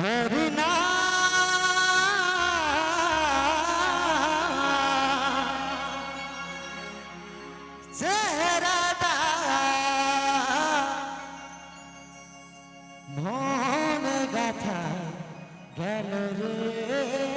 তোর না। মন গাথা গেল রে।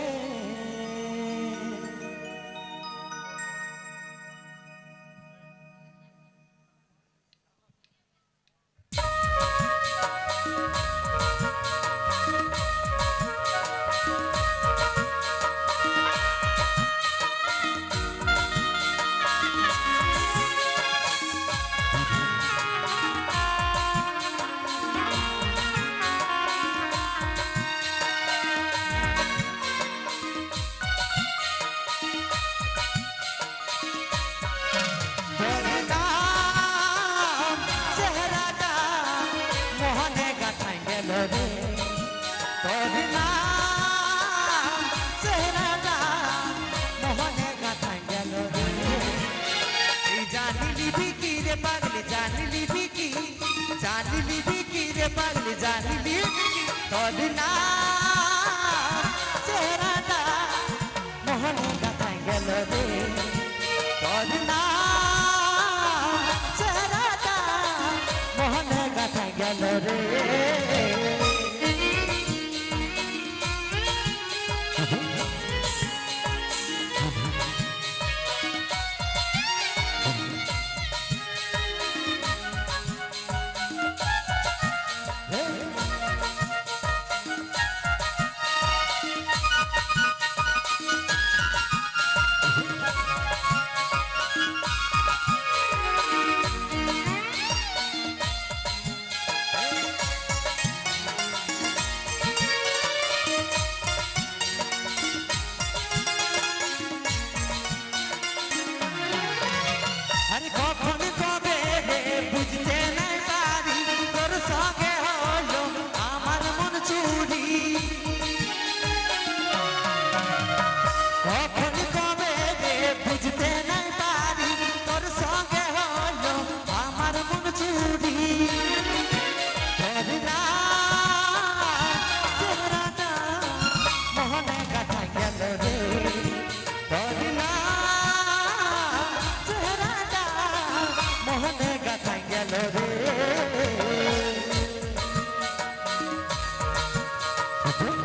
মোহনে গাথাই গেল রে। তোর নাম চেহারা মোহনে গাথাই গেল রে জানিলি বিকি রে পাগলি জানিলি বিকি জানিলি বিকি রে পাগলি জানিলি তোর নাম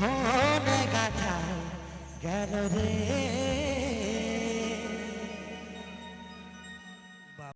মনে গাথা গেল রে।